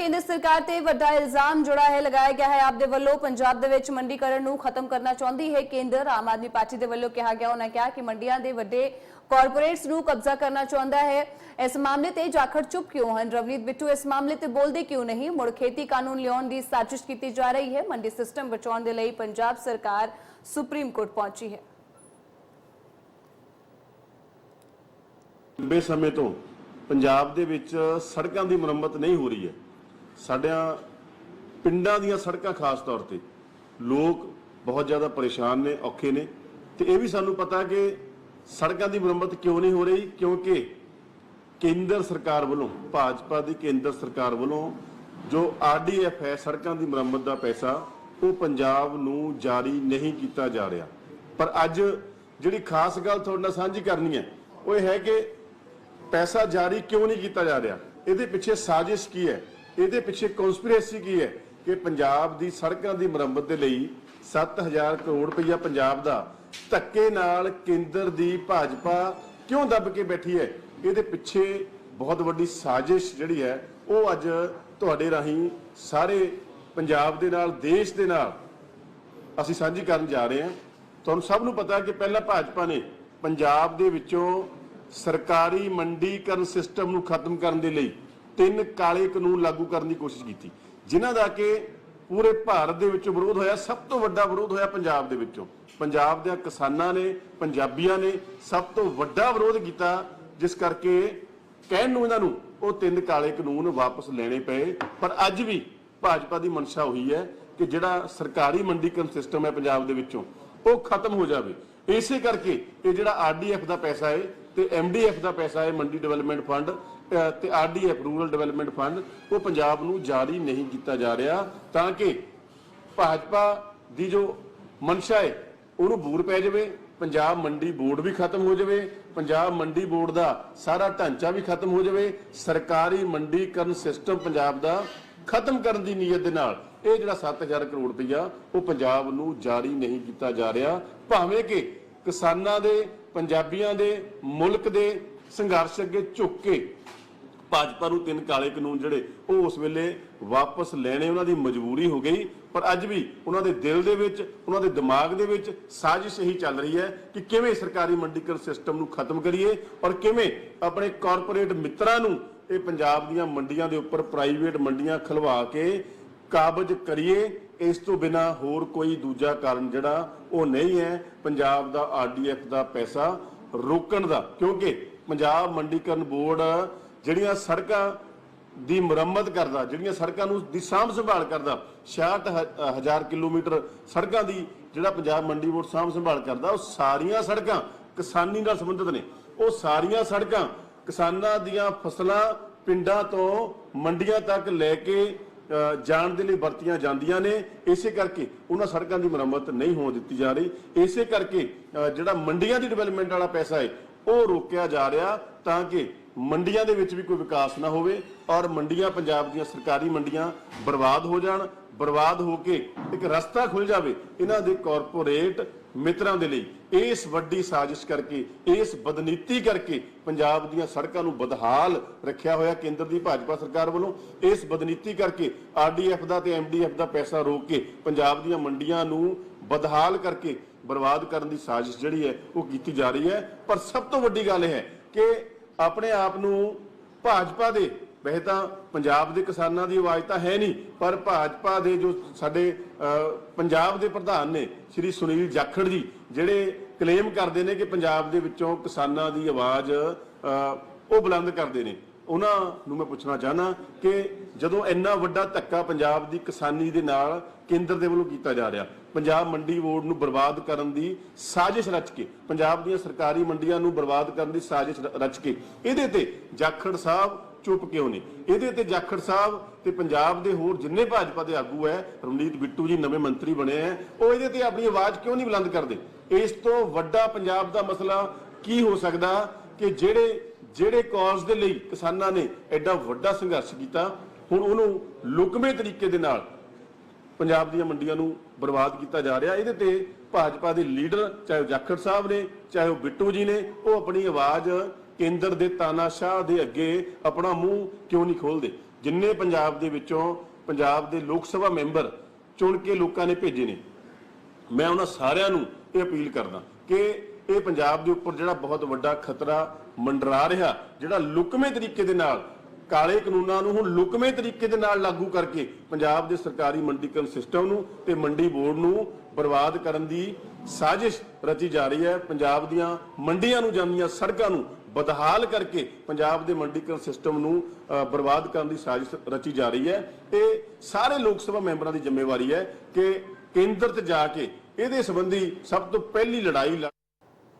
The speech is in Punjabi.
ਕੇਂਦਰ ਸਰਕਾਰ ਤੇ ਵੱਡਾ ਇਲਜ਼ਾਮ ਜੁੜਾ ਹੈ, ਲਗਾਇਆ ਗਿਆ ਹੈ। ਆਪ ਦੇ ਵੱਲੋਂ ਪੰਜਾਬ ਦੇ ਵਿੱਚ ਮੰਡੀਕਰਨ ਨੂੰ ਖਤਮ ਕਰਨਾ ਚਾਹੁੰਦੀ ਹੈ ਕੇਂਦਰ। ਆਮ ਆਦਮੀ ਪਾਰਟੀ ਦੇ ਵੱਲੋਂ ਕਿਹਾ ਗਿਆ, ਉਹਨਾਂ ਕਿਹਾ ਕਿ ਮੰਡੀਆਂ ਦੇ ਵੱਡੇ ਕਾਰਪੋਰੇਟਸ ਨੂੰ ਕਬਜ਼ਾ ਕਰਨਾ ਚਾਹੁੰਦਾ ਹੈ। ਇਸ ਮਾਮਲੇ ਤੇ ਜਾਖੜ ਚੁੱਪ ਕਿਉਂ ਹਨ? ਰਵਨੀਤ ਬਿੱਟੂ ਇਸ ਮਾਮਲੇ ਤੇ ਬੋਲਦੇ ਕਿਉਂ ਨਹੀਂ? ਮੁੜ ਖੇਤੀ ਕਾਨੂੰਨ ਲਿਆਉਣ ਦੀ ਸਾਜ਼ਿਸ਼ ਕੀਤੀ ਜਾ ਰਹੀ ਹੈ। ਮੰਡੀ ਸਿਸਟਮ ਬਚਾਉਣ ਦੇ ਲਈ ਪੰਜਾਬ ਸਰਕਾਰ ਸੁਪਰੀਮ ਕੋਰਟ ਪਹੁੰਚੀ ਹੈ। ਲੰਬੇ ਸਮੇਂ ਤੋਂ ਪੰਜਾਬ ਦੇ ਵਿੱਚ ਸੜਕਾਂ ਦੀ ਮੁਰੰਮਤ ਨਹੀਂ ਹੋ ਰਹੀ ਹੈ। ਸਾਡਿਆਂ ਪਿੰਡਾਂ ਦੀਆਂ ਸੜਕਾਂ ਖਾਸ ਤੌਰ ਤੇ ਲੋਕ ਬਹੁਤ ਜ਼ਿਆਦਾ ਪਰੇਸ਼ਾਨ ਨੇ, ਔਖੇ ਨੇ। ਤੇ ਇਹ ਵੀ ਸਾਨੂੰ ਪਤਾ ਕਿ ਸੜਕਾਂ ਦੀ ਮੁਰੰਮਤ ਕਿਉਂ ਨਹੀਂ ਹੋ ਰਹੀ? ਕਿਉਂਕਿ ਕੇਂਦਰ ਸਰਕਾਰ ਵੱਲੋਂ, ਭਾਜਪਾ ਦੀ ਕੇਂਦਰ ਸਰਕਾਰ ਵੱਲੋਂ ਜੋ ਆਰਡੀਐਫ ਹੈ, ਸੜਕਾਂ ਦੀ ਮੁਰੰਮਤ ਦਾ ਪੈਸਾ, ਉਹ ਪੰਜਾਬ ਨੂੰ ਜਾਰੀ ਨਹੀਂ ਕੀਤਾ ਜਾ ਰਿਹਾ। ਪਰ ਅੱਜ ਜਿਹੜੀ ਖਾਸ ਗੱਲ ਤੁਹਾਡੇ ਨਾਲ ਸਾਂਝੀ ਕਰਨੀ ਹੈ, ਉਹ ਇਹ ਹੈ ਕਿ ਪੈਸਾ ਜਾਰੀ ਕਿਉਂ ਨਹੀਂ ਕੀਤਾ ਜਾ ਰਿਹਾ? ਇਹਦੇ ਪਿੱਛੇ ਸਾਜ਼ਿਸ਼ ਕੀ ਹੈ? ਇਹਦੇ ਪਿੱਛੇ ਕਨਸਪੀਰੇਸੀ ਕੀ ਹੈ? ਕਿ ਪੰਜਾਬ ਦੀ ਸੜਕਾਂ ਦੀ ਮੁਰੰਮਤ ਦੇ ਲਈ 7000 ਕਰੋੜ ਰੁਪਈਆ ਪੰਜਾਬ ਦਾ ਧੱਕੇ ਨਾਲ ਕੇਂਦਰ ਦੀ ਭਾਜਪਾ ਕਿਉਂ ਦੱਬ ਕੇ ਬੈਠੀ ਹੈ? ਇਹਦੇ ਪਿੱਛੇ ਬਹੁਤ ਵੱਡੀ ਸਾਜ਼ਿਸ਼ ਜਿਹੜੀ ਹੈ, ਉਹ ਅੱਜ ਤੁਹਾਡੇ ਰਾਹੀਂ ਸਾਰੇ ਪੰਜਾਬ ਦੇ ਨਾਲ, ਦੇਸ਼ ਦੇ ਨਾਲ ਅਸੀਂ ਸਾਂਝੀ ਕਰਨ ਜਾ ਰਹੇ ਹਾਂ। ਤੁਹਾਨੂੰ ਸਭ ਨੂੰ ਪਤਾ ਕਿ ਪਹਿਲਾਂ ਭਾਜਪਾ ਨੇ ਪੰਜਾਬ ਦੇ ਵਿੱਚੋਂ ਸਰਕਾਰੀ ਮੰਡੀਕਰਨ ਸਿਸਟਮ ਨੂੰ ਖਤਮ ਕਰਨ ਦੇ ਲਈ ਤਿੰਨ ਕਾਲੇ ਕਾਨੂੰਨ ਲਾਗੂ ਕਰਨ ਦੀ ਕੋਸ਼ਿਸ਼ ਕੀਤੀ, ਜਿਨ੍ਹਾਂ ਦਾ ਕਿ ਪੂਰੇ ਭਾਰਤ ਦੇ ਵਿੱਚ ਵਿਰੋਧ ਹੋਇਆ, ਸਭ ਤੋਂ ਵੱਡਾ ਵਿਰੋਧ ਹੋਇਆ ਪੰਜਾਬ ਦੇ ਵਿੱਚੋਂ। ਪੰਜਾਬ ਦੇ ਕਿਸਾਨਾਂ ਨੇ, ਪੰਜਾਬੀਆਂ ਨੇ ਸਭ ਤੋਂ ਵੱਡਾ ਵਿਰੋਧ ਕੀਤਾ, ਜਿਸ ਕਰਕੇ ਕਹਿਣ ਨੂੰ ਇਹਨਾਂ ਨੂੰ ਉਹ ਤਿੰਨ ਕਾਲੇ ਕਾਨੂੰਨ ਵਾਪਸ ਲੈਣੇ ਪਏ। ਪਰ ਅੱਜ ਵੀ ਭਾਜਪਾ ਦੀ ਮਨਸ਼ਾ ਉਹੀ ਹੈ ਕਿ ਜਿਹੜਾ ਸਰਕਾਰੀ ਮੰਡੀਕਰਨ ਸਿਸਟਮ ਹੈ ਪੰਜਾਬ ਦੇ ਵਿੱਚੋਂ, ਉਹ ਖਤਮ ਹੋ ਜਾਵੇ। ਇਸੇ ਕਰਕੇ ਇਹ ਜਿਹੜਾ ਆਰਡੀਐਫ ਦਾ ਪੈਸਾ ਹੈ ਤੇ ਐਮਡੀਐਫ ਦਾ ਪੈਸਾ ਹੈ ਮੰਡੀ ਡਿਵੈਲਪਮੈਂਟ ਫੰਡ, ਅਹ, ਤੇ ਆਰਡੀਐਫ ਰੂਰਲ ਡਿਵੈਲਪਮੈਂਟ ਫੰਡ, ਉਹ ਪੰਜਾਬ ਨੂੰ ਜਾਰੀ ਨਹੀਂ ਕੀਤਾ ਜਾ ਰਿਹਾ, ਤਾਂ ਕਿ ਭਾਜਪਾ ਦੀ ਜੋ ਮਨਸ਼ਾ ਹੈ, ਉਹਨੂੰ ਬੂਰ ਪੈ ਜਾਵੇ, ਪੰਜਾਬ ਮੰਡੀ ਬੋਰਡ ਵੀ ਖਤਮ ਹੋ ਜਾਵੇ, ਪੰਜਾਬ ਮੰਡੀ ਬੋਰਡ ਦਾ ਸਾਰਾ ਢਾਂਚਾ ਵੀ ਖਤਮ ਹੋ ਜਾਵੇ, ਸਰਕਾਰੀ ਮੰਡੀਕਰਨ ਸਿਸਟਮ ਪੰਜਾਬ ਦਾ ਖਤਮ ਕਰਨ ਦੀ ਨੀਅਤ ਦੇ ਨਾਲ, ਇਹ ਜਿਹੜਾ 7000 ਕਰੋੜ ਰੁਪਈਆ, ਉਹ ਪੰਜਾਬ ਨੂੰ ਜਾਰੀ ਨਹੀਂ ਕੀਤਾ ਜਾ ਰਿਹਾ, ਭਾਵੇਂ ਕਿ ਕਿਸਾਨਾਂ ਦੇ ਪੰਜਾਬੀਆਂ ਦੇ ਮੁਲਕ ਦੇ ਸੰਘਰਸ਼ ਅੱਗੇ ਝੁੱਕ ਕੇ ਭਾਜਪਾ ਨੂੰ ਤਿੰਨ ਕਾਲੇ ਕਾਨੂੰਨ ਜਿਹੜੇ ਉਹ ਉਸ ਵੇਲੇ ਵਾਪਸ ਲੈਣੇ ਉਹਨਾਂ ਦੀ ਮਜਬੂਰੀ ਹੋ ਗਈ। ਪਰ ਅੱਜ ਵੀ ਉਹਨਾਂ ਦੇ ਦਿਲ ਦੇ ਵਿੱਚ, ਉਹਨਾਂ ਦੇ ਦਿਮਾਗ ਦੇ ਵਿੱਚ ਸਾਜ਼ਿਸ਼ ਇਹੀ ਚੱਲ ਰਹੀ ਹੈ ਕਿ ਕਿਵੇਂ ਸਰਕਾਰੀ ਮੰਡੀਕਰਨ ਸਿਸਟਮ ਨੂੰ ਖਤਮ ਕਰੀਏ ਔਰ ਕਿਵੇਂ ਆਪਣੇ ਕਾਰਪੋਰੇਟ ਮਿੱਤਰਾਂ ਨੂੰ ਇਹ ਪੰਜਾਬ ਦੀਆਂ ਮੰਡੀਆਂ ਦੇ ਉੱਪਰ ਪ੍ਰਾਈਵੇਟ ਮੰਡੀਆਂ ਖਲਵਾ ਕੇ ਕਾਬਜ ਕਰੀਏ। ਇਸ ਤੋਂ ਬਿਨਾ ਹੋਰ ਕੋਈ ਦੂਜਾ ਕਾਰਨ ਜਿਹੜਾ ਉਹ ਨਹੀਂ ਹੈ, ਪੰਜਾਬ ਦਾ ਆਰਡੀਐਫ ਦਾ ਪੈਸਾ ਰੋਕਣ ਦਾ। ਕਿਉਂਕਿ ਪੰਜਾਬ ਮੰਡੀਕਰਨ ਬੋਰਡ ਜਿਹੜੀਆਂ ਸੜਕਾਂ ਦੀ ਮੁਰੰਮਤ ਕਰਦਾ, ਜਿਹੜੀਆਂ ਸੜਕਾਂ ਨੂੰ ਦੀ ਸਾਂਭ ਸੰਭਾਲ ਕਰਦਾ 66000 ਕਿਲੋਮੀਟਰ ਸੜਕਾਂ ਦੀ ਜਿਹੜਾ ਪੰਜਾਬ ਮੰਡੀ ਬੋਰਡ ਸਾਂਭ ਸੰਭਾਲ ਕਰਦਾ, ਉਹ ਸਾਰੀਆਂ ਸੜਕਾਂ ਕਿਸਾਨੀ ਨਾਲ ਸੰਬੰਧਿਤ ਨੇ। ਉਹ ਸਾਰੀਆਂ ਸੜਕਾਂ ਕਿਸਾਨਾਂ ਦੀਆਂ ਫਸਲਾਂ ਪਿੰਡਾਂ ਤੋਂ ਮੰਡੀਆਂ ਤੱਕ ਲੈ ਕੇ ਜਾਣ ਦੇ ਲਈ ਵਰਤੀਆਂ ਜਾਂਦੀਆਂ ਨੇ, ਇਸੇ ਕਰਕੇ ਉਹਨਾਂ ਸੜਕਾਂ ਦੀ ਮੁਰੰਮਤ ਨਹੀਂ ਹੋਣ ਦਿੱਤੀ ਜਾ ਰਹੀ। ਇਸੇ ਕਰਕੇ ਜਿਹੜਾ ਮੰਡੀਆਂ ਦੀ ਡਿਵੈਲਪਮੈਂਟ ਵਾਲਾ ਪੈਸਾ ਹੈ, ਉਹ ਰੋਕਿਆ ਜਾ ਰਿਹਾ ਤਾਂ ਕਿ ਮੰਡੀਆਂ ਦੇ ਵਿੱਚ ਵੀ ਕੋਈ ਵਿਕਾਸ ਨਾ ਹੋਵੇ ਔਰ ਮੰਡੀਆਂ, ਪੰਜਾਬ ਦੀਆਂ ਸਰਕਾਰੀ ਮੰਡੀਆਂ ਬਰਬਾਦ ਹੋ ਜਾਣ। ਬਰਬਾਦ ਹੋ ਕੇ ਇੱਕ ਰਸਤਾ ਖੁੱਲ ਜਾਵੇ। ਇਹਨਾਂ ਦੇ ਕਾਰਪੋਰੇਟ ਮਿੱਤਰਾਂ ਦੇ ਲਈ, ਇਸ ਵੱਡੀ ਸਾਜ਼ਿਸ਼ ਕਰਕੇ, ਇਸ ਬਦਨੀਤੀ ਕਰਕੇ ਪੰਜਾਬ ਦੀਆਂ ਸੜਕਾਂ ਨੂੰ ਬਦਹਾਲ ਰੱਖਿਆ ਹੋਇਆ ਕੇਂਦਰ ਦੀ ਭਾਜਪਾ ਸਰਕਾਰ ਵੱਲੋਂ। ਇਸ ਬਦਨੀਤੀ ਕਰਕੇ ਆਰਡੀਐਫ ਦਾ ਤੇ ਐਮਡੀਐਫ ਦਾ ਪੈਸਾ ਰੋਕ ਕੇ ਪੰਜਾਬ ਦੀਆਂ ਮੰਡੀਆਂ ਨੂੰ ਬਦਹਾਲ ਕਰਕੇ ਬਰਬਾਦ ਕਰਨ ਦੀ ਸਾਜ਼ਿਸ਼ ਜਿਹੜੀ ਹੈ, ਉਹ ਕੀਤੀ ਜਾ ਰਹੀ ਹੈ। ਪਰ ਸਭ ਤੋਂ ਵੱਡੀ ਗੱਲ ਇਹ ਹੈ ਕਿ ਆਪਣੇ ਆਪ ਨੂੰ ਭਾਜਪਾ ਦੇ ਵੈਸੇ ਤਾਂ ਪੰਜਾਬ ਦੇ ਕਿਸਾਨਾਂ ਦੀ ਆਵਾਜ਼ ਤਾਂ ਹੈ ਨਹੀਂ, ਪਰ ਭਾਜਪਾ ਦੇ ਜੋ ਸਾਡੇ ਪੰਜਾਬ ਦੇ ਪ੍ਰਧਾਨ ਨੇ ਸ਼੍ਰੀ ਸੁਨੀਲ ਜਾਖੜ ਜੀ, ਜਿਹੜੇ ਕਲੇਮ ਕਰਦੇ ਨੇ ਕਿ ਪੰਜਾਬ ਦੇ ਵਿੱਚੋਂ ਕਿਸਾਨਾਂ ਦੀ ਆਵਾਜ਼ ਉਹ ਬੁਲੰਦ ਕਰਦੇ ਨੇ। ਉਹਨਾਂ ਨੂੰ ਮੈਂ ਪੁੱਛਣਾ ਚਾਹਨਾ ਕਿ ਜਦੋਂ ਇੰਨਾ ਵੱਡਾ ਧੱਕਾ ਪੰਜਾਬ ਦੀ ਕਿਸਾਨੀ ਦੇ ਨਾਲ ਕੇਂਦਰ ਦੇ ਵੱਲੋਂ ਕੀਤਾ ਜਾ ਰਿਹਾ, ਪੰਜਾਬ ਮੰਡੀ ਬੋਰਡ ਨੂੰ ਬਰਬਾਦ ਕਰਨ ਦੀ ਸਾਜ਼ਿਸ਼ ਰਚ ਕੇ, ਪੰਜਾਬ ਦੀਆਂ ਸਰਕਾਰੀ ਮੰਡੀਆਂ ਨੂੰ ਬਰਬਾਦ ਕਰਨ ਦੀ ਸਾਜ਼ਿਸ਼ ਰ- ਰਚ ਕੇ, ਇਹਦੇ ਤੇ ਜਾਖੜ ਸਾਹਿਬ ਚੁੱਪ ਕਿਉਂ ਨੇ? ਇਹਦੇ ਤੇ ਜਾਖੜ ਸਾਹਿਬ ਤੇ ਪੰਜਾਬ ਦੇ ਹੋਰ ਜਿੰਨੇ ਭਾਜਪਾ ਦੇ ਆਗੂ ਹੈ ਰਮਨੀਤ ਬਿੱਟੂ ਜੀ ਨਵੇਂ ਮੰਤਰੀ ਬਣੇ ਹੈ ਉਹ ਇਹਦੇ ਤੇ ਆਪਣੀ ਆਵਾਜ਼ ਕਿਉਂ ਨਹੀਂ ਬੁਲੰਦ ਕਰਦੇ? ਇਸ ਤੋਂ ਵੱਡਾ ਪੰਜਾਬ ਦਾ ਮਸਲਾ ਕੀ ਹੋ ਸਕਦਾ ਕਿ ਜਿਹੜੇ ਜਿਹੜੇ ਕਾਜ਼ ਦੇ ਲਈ ਕਿਸਾਨਾਂ ਨੇ ਐਡਾ ਵੱਡਾ ਸੰਘਰਸ਼ ਕੀਤਾ, ਹੁਣ ਉਹਨੂੰ ਲੁਕਵੇਂ ਤਰੀਕੇ ਦੇ ਨਾਲ ਪੰਜਾਬ ਦੀਆਂ ਮੰਡੀਆਂ ਨੂੰ ਬਰਬਾਦ ਕੀਤਾ ਜਾ ਰਿਹਾ। ਇਹਦੇ ਤੇ ਭਾਜਪਾ ਦੇ ਲੀਡਰ ਚਾਹੇ ਉਹ ਜਾਖੜ ਸਾਹਿਬ ਨੇ, ਚਾਹੇ ਉਹ ਬਿੱਟੂ ਜੀ ਨੇ, ਉਹ ਆਪਣੀ ਆਵਾਜ਼ ਕੇਂਦਰ ਦੇ ਤਾਨਾਸ਼ਾਹ ਦੇ ਅੱਗੇ ਆਪਣਾ ਮੂੰਹ ਕਿਉਂ ਨਹੀਂ ਖੋਲਦੇ? ਜਿੰਨੇ ਪੰਜਾਬ ਦੇ ਵਿੱਚੋਂ ਪੰਜਾਬ ਦੇ ਲੋਕ ਸਭਾ ਮੈਂਬਰ ਚੁਣ ਕੇ ਲੋਕਾਂ ਨੇ ਭੇਜੇ ਨੇ, ਮੈਂ ਉਹਨਾਂ ਸਾਰਿਆਂ ਨੂੰ ਇਹ ਅਪੀਲ ਕਰਦਾ ਕਿ ਇਹ ਪੰਜਾਬ ਦੇ ਉੱਪਰ ਜਿਹੜਾ ਬਹੁਤ ਵੱਡਾ ਖਤਰਾ ਮੰਡਰਾ ਰਿਹਾ, ਜਿਹੜਾ ਲੁਕਵੇਂ ਤਰੀਕੇ ਦੇ ਨਾਲ, ਕਾਲੇ ਕਾਨੂੰਨਾਂ ਨੂੰ ਹੁਣ ਲੁਕਵੇਂ ਤਰੀਕੇ ਦੇ ਨਾਲ ਲਾਗੂ ਕਰਕੇ ਪੰਜਾਬ ਦੇ ਸਰਕਾਰੀ ਮੰਡੀਕਰਨ ਸਿਸਟਮ ਨੂੰ ਤੇ ਮੰਡੀ ਬੋਰਡ ਨੂੰ ਬਰਬਾਦ ਕਰਨ ਦੀ ਸਾਜ਼ਿਸ਼ ਰਚੀ ਜਾ ਰਹੀ ਹੈ। ਪੰਜਾਬ ਦੀਆਂ ਮੰਡੀਆਂ ਨੂੰ ਜਾਂਦੀਆਂ ਸੜਕਾਂ ਨੂੰ ਬਦਹਾਲ ਕਰਕੇ ਪੰਜਾਬ ਦੇ ਮੰਡੀਕਰਨ ਸਿਸਟਮ ਨੂੰ ਬਰਬਾਦ ਕਰਨ ਦੀ ਸਾਜ਼ਿਸ਼ ਰਚੀ ਜਾ ਰਹੀ ਹੈ। ਇਹ ਸਾਰੇ ਲੋਕ ਸਭਾ ਮੈਂਬਰਾਂ ਦੀ ਜ਼ਿੰਮੇਵਾਰੀ ਹੈ ਕਿ ਕੇਂਦਰ 'ਚ ਜਾ ਕੇ ਇਹਦੇ ਸੰਬੰਧੀ ਸਭ ਤੋਂ ਪਹਿਲੀ ਲੜਾਈ ਲੜ-